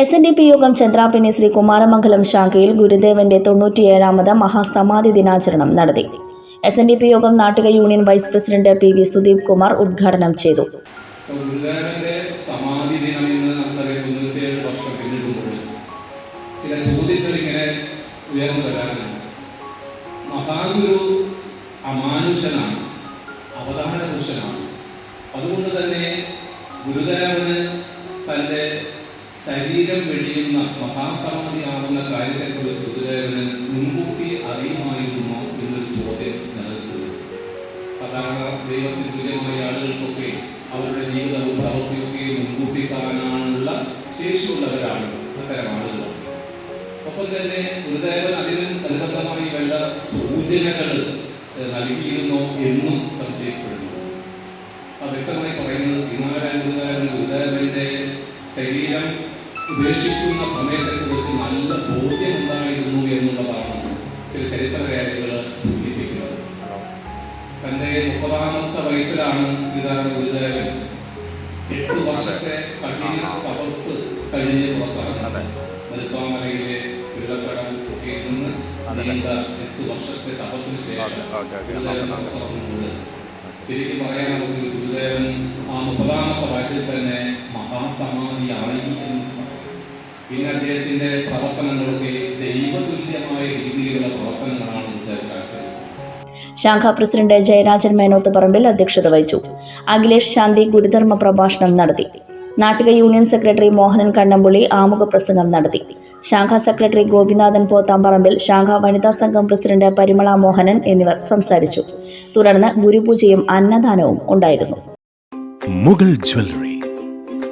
S N D P യോഗം ചന്ദ്രാപിനി ശ്രീ കുമാരമംഗലം ശാഖയിൽ ഗുരുദേവന്റെ തൊണ്ണൂറ്റിയേഴാമത് മഹാസമാധി ദിനാചരണം നടത്തി. എസ് എൻ ഡി പി യോഗം Nattika union vice president P V Sudeep Kumar ഉദ്ഘാടനം ചെയ്തു. മഹാഗുരു അമാനുഷനാണ് അതുകൊണ്ട് തന്നെ ഗുരുദേവന് തന്റെ ശരീരം വെടിയുന്ന മഹാസമാധിയാവുന്ന കാര്യത്തെക്കുറിച്ച് ഗുരുദേവന് മുൻകൂട്ടി അറിയുമായിരുന്നോ എന്നൊരു ചോദ്യം നിലനിൽക്കുന്നു. സാധാരണ ദൈവത്തിന് തുല്യമായ ആളുകൾക്കൊക്കെ അവരുടെ ജീവിതവും പ്രവൃത്തിയൊക്കെ മുൻകൂട്ടി കാണാനുള്ള ശേഷിയുള്ളവരാണ് അത്തരം ആളുകൾ. ഒപ്പം തന്നെ ഗുരുദേവൻ അതിന് അനുബന്ധമായി വേണ്ട സൂചനകൾ നൽകിയിരുന്നു എന്നും സംശയിക്കപ്പെടുന്നു അത് വ്യക്തമായി പറയുന്നത് ശ്രീനാരായണ ഗുരുദേവൻ ഗുരുദേവന്റെ ശരീരം ഉപേക്ഷിക്കുന്ന സമയത്തെ കുറിച്ച് നല്ല ബോധ്യമുണ്ടായിരുന്നു എന്നുള്ളതാണ് ചില ചരിത്ര രേഖകൾ സൂചിപ്പിക്കുന്നത്. തന്റെ മുപ്പതാമത്തെ വയസ്സിലാണ് ശ്രീധാരണ ഗുരുദേവൻ എട്ട് വർഷത്തെ കഠിന തപസ് കഴിഞ്ഞ് പുറത്തിറങ്ങുന്നത്. മരുത്വാമലയിലെ വെള്ളക്കടം നിന്ന് നീണ്ട എട്ട് വർഷത്തെ തപസ്സിന് ശേഷം പുറത്തിറങ്ങുന്നത് ശരിക്കും പറയാൻ നമുക്ക് ഗുരുദേവൻ ആ മുപ്പതാമത്തെ വയസ്സിൽ തന്നെ മഹാസമാധിയായി. പിന്നെ അദ്ദേഹത്തിന്റെ പ്രവർത്തനങ്ങളൊക്കെ ദൈവതുല്യമായ രീതിയിലുള്ള പ്രവർത്തനങ്ങളാണ് കാഴ്ചവെച്ചത് ശാഖാ പ്രസിഡന്റ് ജയരാജൻ മേനോത്ത് പറമ്പിൽ അധ്യക്ഷത വഹിച്ചു. അഖിലേഷ് ശാന്തി ഗുരുധർമ്മ പ്രഭാഷണം നടത്തി. നാട്ടിക യൂണിയൻ സെക്രട്ടറി മോഹനൻ കണ്ണമ്പുള്ളി ആമുഖ പ്രസംഗം നടത്തി. ശാഖാ സെക്രട്ടറി ഗോപിനാഥൻ പോത്താമ്പറമ്പിൽ ശാഖാ വനിതാ സംഘം പ്രസിഡന്റ് പരിമള മോഹനൻ എന്നിവർ സംസാരിച്ചു. തുടർന്ന് ഗുരുപൂജയും അന്നദാനവും ഉണ്ടായിരുന്നു. മുഗൾ ജ്വല്ലറി.